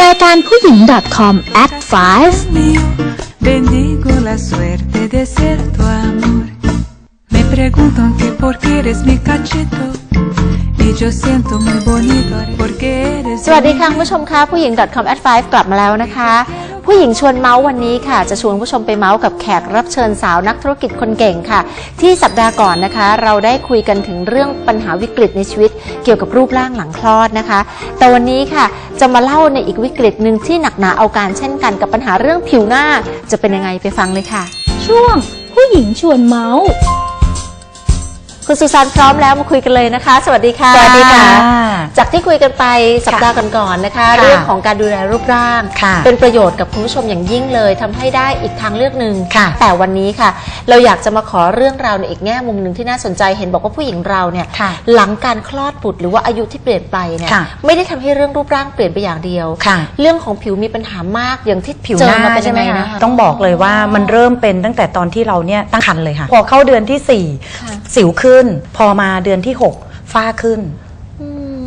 รายการผู้หญิง .com at 5 mío, bendigo la suerte de ser tu amor. Me preguntan que por qué eres mi cachito. Y yo siento muy bonito porque eres สวัสดีค่ะคุณผู้ชมคะผู้หญิง .com at 5กลับมาแล้วนะคะ ผู้หญิงชวนเมาส์วันนี้ค่ะ จะชวนผู้ชมไปเมาส์กับแขกรับเชิญสาวนักธุรกิจคนเก่งค่ะ ที่สัปดาห์ก่อนนะคะ เราได้คุยกันถึงเรื่องปัญหาวิกฤตในชีวิต เกี่ยวกับรูปร่างหลังคลอดนะคะ แต่วันนี้ค่ะจะมาเล่าในอีกวิกฤตหนึ่งที่หนักหนาเอาการเช่นกันกับปัญหาเรื่องผิวหน้า จะเป็นยังไงไปฟังเลยค่ะ ช่วง ผู้หญิงชวนเมาส์คุณสุสานพร้อมแล้วมาคุยกันเลยนะคะ สวัสดีค่ะ สวัสดีค่ะจาก ที่คุยกันไปสัปดาห์ก่อนๆนะคะค่ะเรื่องของการดูแลรูปร่างค่ะเป็นประโยชน์กับคุณผู้ชมอย่างยิ่งเลยทำให้ได้อีกทางเลือกหนึ่งค่ะแต่วันนี้ค่ะ เราอยากจะมาขอเรื่องราวในอีกแง่มุมหนึ่งที่น่าสนใจเห็นบอกว่าผู้หญิงเราเนี่ยค่ะหลังการคลอดบุตรหรือว่าอายุที่เปลี่ยนไปเนี่ยค่ะไม่ได้ทำให้เรื่องรูปร่างเปลี่ยนไปอย่างเดียวค่ะเรื่องของผิวมีปัญหามากอย่างที่ผิวเจหอน้ามาเป็นใช่ยังไหมไงคะนะคะต้องบอกเลยว่ามันเริ่มเป็นตั้งแต่ตอนที่เราเนี่ยตั้งครรภ์เลยค่ะ พอเข้าเดือนที่ค่ะ4สิวขึ้น พอมาเดือนที่ 6 ฝ้าขึ้น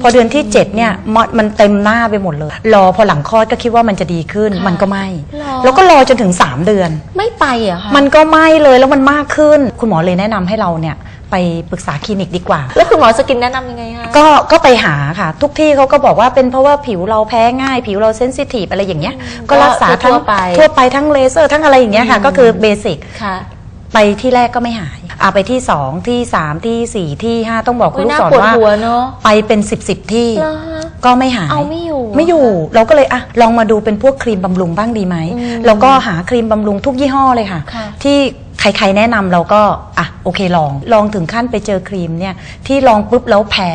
พอเดือนที่7เนี่ยมดมันเต็มหน้าไปหมดเลย รอพอหลังคลอดก็คิดว่ามันจะดีขึ้นค่ะมันก็ไม่ หรอ แล้วก็รอจนถึง 3 เดือน ไม่ไปเหรอะคะมันก็ไม่เลยแล้วมันมากขึ้น คุณหมอเลยแนะนำให้เราเนี่ยไปปรึกษาคลินิกดีกว่า แล้วคุณหมอสกินแนะนำยังไงคะ ก็ก็ไปหาค่ะ ทุกที่เขาก็บอกว่าเป็นเพราะว่าผิวเราแพ้ง่าย ผิวเราเซนซิทีฟอะไรอย่างเงี้ย ก็รักษาทั้งทั่วไป ทั่วไปทั้งเลเซอร์ทั้งอะไรอย่างเงี้ยค่ะ ก็คือเบสิก ค่ะ ไปที่แรกก็ไม่หายอาไปที่2ที่3ที่4ที่5ต้องบอกคุณโอ้ยลูกน่าศรปวดว่า หัวเนอะ ไปเป็น10บสที่เหรอฮะก็ไม่หายเอาไม่อยู่ไม่อยู่เราก็เลยอะลองมาดูเป็นพวกครีมบำรุงบ้างดีไหมอืมแล้วก็หาครีมบำรุงทุกยี่ห้อเลยค่ะ ค่ะ ที่ใครๆแนะนำเราก็อะโอเคลอง ลองถึงขั้นไปเจอครีมเนี่ยที่ลองปุ๊บแล้วแพ้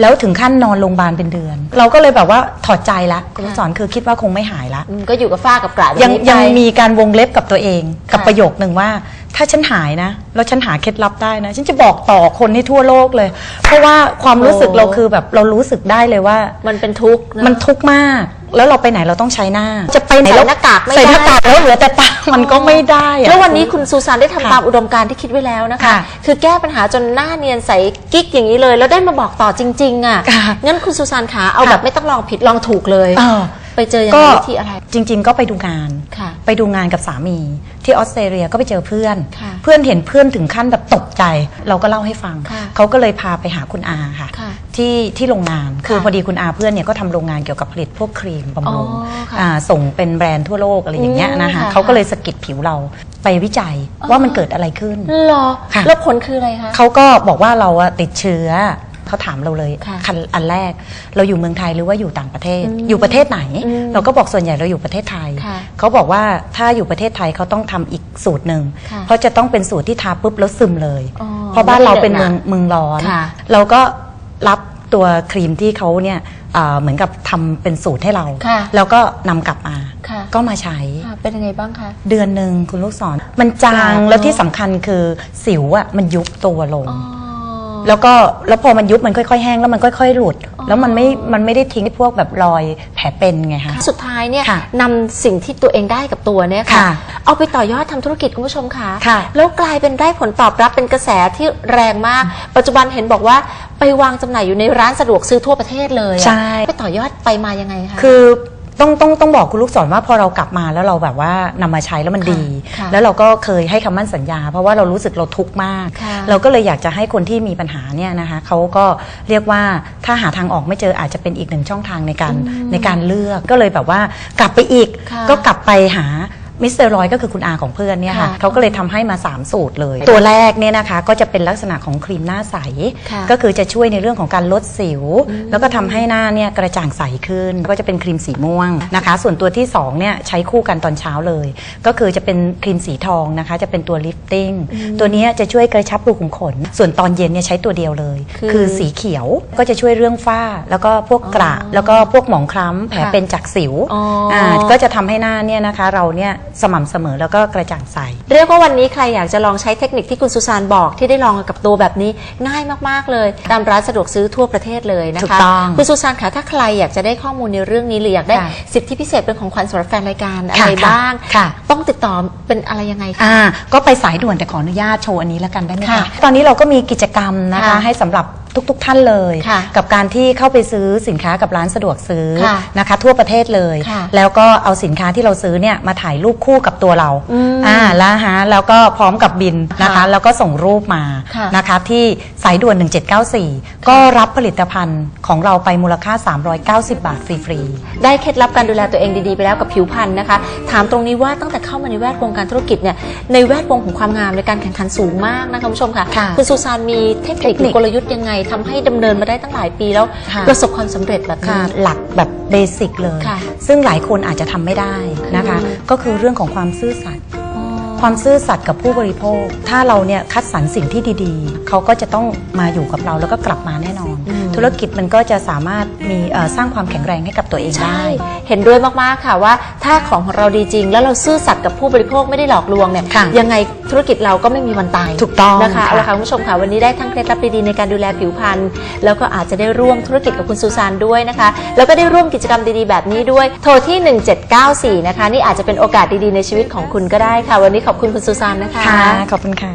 แล้วถึงขั้นนอนโรงพยาบาลเป็นเดือน เราก็เลยแบบว่าถอดใจละคุณลูกศรคือคิดว่าคงไม่หายละ อืมก็อยู่กับฝ้ากับกระแบบยังนี้ไป ยังมีการวงเล็บกับตัวเอง กับค่ะ ประโยคหนึ่งว่า ถ้าฉันหายนะแล้วฉันหาเคล็ดลับได้นะ ฉันจะบอกต่อคนที่ทั่วโลกเลย เพราะว่าความรู้สึกเราคือแบบเรารู้สึกได้เลยว่า มันเป็นทุกข์ะมันทุกข์มาก แล้วเราไปไหนเราต้องใช้หน้า จะไปไหนใส่แล้วหน้ากากไม่ใส่หน้าได้กากแล้วเหลือแต่ตามันก็ไม่ได้อะ แล้ววันนี้คุณซูซานได้ทำค่ะตามอุดมการณ์ที่คิดไว้แล้วนะคะ ค่ะคือแก้ปัญหาจนหน้าเนียนใสกิ๊กอย่างนี้เลย แล้วได้มาบอกต่อจริง ๆ อะ ค่ะงั้นคุณซูซานขาเอาค่ะแบบไม่ต้องลองผิดลองถูกเลย เออ ไปเจอยังก็ไงวิธีอะไร จริง ๆ ก็ไปดูงาน ค่ะ ไปดูงานกับสามี ที่ออสเตรเลียก็ไปเจอเพื่อน ค่ะเพื่อนเห็นเพื่อนถึงขั้นแบบตกใจ เราก็เล่าให้ฟัง ค่ะเขาก็เลยพาไปหาคุณอาค่ะ ค่ะที่ที่โรงงานคือค่ะพอดีคุณอาเพื่อนเนี่ยก็ทำโรงงานเกี่ยวกับผลิตพวกครีมบำรุงอ๋อค่ะอ่าส่งเป็นแบรนด์ทั่วโลกอะไรอย่างเงี้ยนะคะอืมค่ะ เขาก็เลยสะกิดผิวเราไปวิจัยว่ามันเกิดอะไรขึ้น หรอ ค่ะ แล้วผลคืออะไรคะ เขาก็บอกว่าเราอะติดเชื้อ เขาถามเราเลยค่ะคันอันแรก เราอยู่เมืองไทยหรือว่าอยู่ต่างประเทศ อืมอยู่ประเทศไหน อืมเราก็บอกส่วนใหญ่เราอยู่ประเทศไทย ค่ะเขาบอกว่าถ้าอยู่ประเทศไทยเขาต้องทำอีกสูตรหนึ่งค่ะเพราะจะต้องเป็นสูตรที่ทาปุ๊บแล้วซึมเลย อ๋อเพราะบ้านเราเป็นไม่เมืได้องหนักเมืองร้อน ค่ะ เราก็รับตัวครีมที่เขาเนี่ยอ่าเหมือนกับทำเป็นสูตรให้เรา ค่ะ แล้วก็นำกลับมา ค่ะก็มาใช้ ค่ะเป็นยังไงบ้างคะ เดือนหนึ่งคุณลูกศรมันจางแปลกเนอะแล้วที่สำคัญคือสิวอะมันยุบตัวลง อ๋อ แล้วก็แล้วพอมันยุบมันค่อยๆ แห้งแล้วมันค่อยๆ หลุดอ๋อแล้วมันไม่มันไม่ได้ทิ้งพวกแบบรอยแผลเป็นไงคะ สุดท้ายเนี่ยค่ะนำสิ่งที่ตัวเองได้กับตัวเนี่ยค่ะ ค่ะเอาไปต่อยอดทำธุรกิจคุณผู้ชมค่ะ ค่ะแล้วกลายเป็นได้ผลตอบรับเป็นกระแสที่แรงมาก ปัจจุบันเห็นบอกว่าไปวางจำหน่ายอยู่ในร้านสะดวกซื้อทั่วประเทศเลยอะใช่ ไปต่อยอดไปมายังไงคะ คือ ต้องต้องต้องบอกคุณลูกศรว่าพอเรากลับมาแล้วเราแบบว่านำมาใช้แล้วมันค่ะดี ค่ะแล้วเราก็เคยให้คำมั่นสัญญา เพราะว่าเรารู้สึกเราทุกข์มาก ค่ะ เราก็เลยอยากจะให้คนที่มีปัญหาเนี่ยนะคะเขาก็เรียกว่าถ้าหาทางออกไม่เจออาจจะเป็นอีกหนึ่งช่องทางในการในการเลือกก็เลยแบบว่ากลับไปอีกค่ะ ก็กลับไปหา มิสเตอร์รอยก็คือคุณอาของเพื่อนเนี่ยค่ะค่ะเขาก็เลยทำให้มา 3 สูตรเลย ตัวแรกเนี่ยนะคะก็จะเป็นลักษณะของครีมหน้าใส ค่ะก็คือจะช่วยในเรื่องของการลดสิว แล้วก็ทำให้หน้าเนี่ยกระจ่างใสขึ้น ก็จะเป็นครีมสีม่วงนะคะ ส่วนตัวที่2เนี่ยใช้คู่กันตอนเช้าเลย ก็คือจะเป็นครีมสีทองนะคะ จะเป็นตัวลิฟติ้งตัวเนี้ยจะช่วยกระชับรูขุมขน ส่วนตอนเย็นเนี่ยใช้ตัวเดียวเลย คือคือสีเขียวก็จะช่วยเรื่องฝ้า แล้วก็พวกกระอ๋อแล้วก็พวกหมองคล้ำแผลค่ะเป็นจากสิวอ๋ออ่าก็จะทำให้หน้าเนี่ยนะคะเราเนี่ย สม่ำเสมอแล้วก็กระจ่างใส เรียกว่าวันนี้ใครอยากจะลองใช้เทคนิคที่คุณสุสานบอกที่ได้ลองกับตัวแบบนี้ง่ายมากๆเลย ตามร้านสะดวกซื้อทั่วประเทศเลยนะคะถูกต้องคุณสุสานคะถ้าใครอยากจะได้ข้อมูลในเรื่องนี้หรืออยากได้ค่ะสิทธิพิเศษเป็นของขวัญสำหรับแฟนรายการอะค่ะไรบ้าง ค่ะ ต้องติดต่อเป็นอะไรยังไงคะ อ่าก็ไปสายด่วนแต่ขออนุญาตโชว์อันนี้แล้วกันได้ไหมค่ะคะตอนนี้เราก็มีกิจกรรมนะคะ ค่ะให้สำหรับ ทุกๆท่านเลย ค่ะกับการที่เข้าไปซื้อสินค้ากับร้านสะดวกซื้อค่ะนะคะ ทั่วประเทศเลย ค่ะแล้วก็เอาสินค้าที่เราซื้อเนี่ยมาถ่ายรูปคู่กับตัวเราอืมอ่าแล้วฮะแล้วก็พร้อมกับบินนะคะ ค่ะแล้วก็ส่งรูปมาค่ะนะคะที่สายด่วน 1794 ก็รับผลิตภัณฑ์ของเราไปมูลค่า 390 บาทฟรีๆ ได้เคล็ดลับการดูแลตัวเองดีๆไปแล้วกับผิวพรรณนะคะ ถามตรงนี้ว่าตั้งแต่เข้ามาในแวดวงการธุรกิจเนี่ยในแวดวงของความงามในการแข่งขันสูงมากนะคะคุณผู้ชมค่ะค่ะณซูซานมีเทคนิคหรือเทคนิคกลยุทธ์ยังไงทำให้ดำเนินมาได้ตั้งหลายปีแล้ว ค่ะประสบความสำเร็จแบบนี้ค่ะหลักแบบเบสิกเลย ค่ะซึ่งหลายคนอาจจะทำไม่ได้นะคะอืมก็คือเรื่องของความซื่อสัตย์อ๋อ ความซื่อสัตย์กับผู้บริโภค ถ้าเราเนี่ยคัดสรรสิ่งที่ดีๆ เขาก็จะต้องมาอยู่กับเราแล้วก็กลับมาแน่นอนอืมธุรกิจมันก็จะสามารถมีเอ่อสร้างความแข็งแรงให้กับตัวเองใช่ได้ เห็นด้วยมากๆค่ะว่า ถ้าของของเราดีจริง แล้วเราซื่อสัตย์กับผู้บริโภคไม่ได้หลอกลวงเนี่ยค่ะยังไงธุรกิจเราก็ไม่มีวันตายถูกต้องนะคะค่ะเอาละค่ะคุณผู้ชมค่ะวันนี้ได้ทั้งเคล็ดลับดีๆในการดูแลผิวพรรณแล้วก็อาจจะได้ร่วมธุรกิจกับคุณซูซานด้วยนะคะ แล้วก็ได้ร่วมกิจกรรมดีๆแบบนี้ด้วย โทรที่ 1794นะคะนี่อาจจะเป็นโอกาสดีๆในชีวิตของคุณก็ได้ค่ะวันนี้ขอบคุณคุณซูซานนะคะ ค่ะ ขอบคุณค่ะ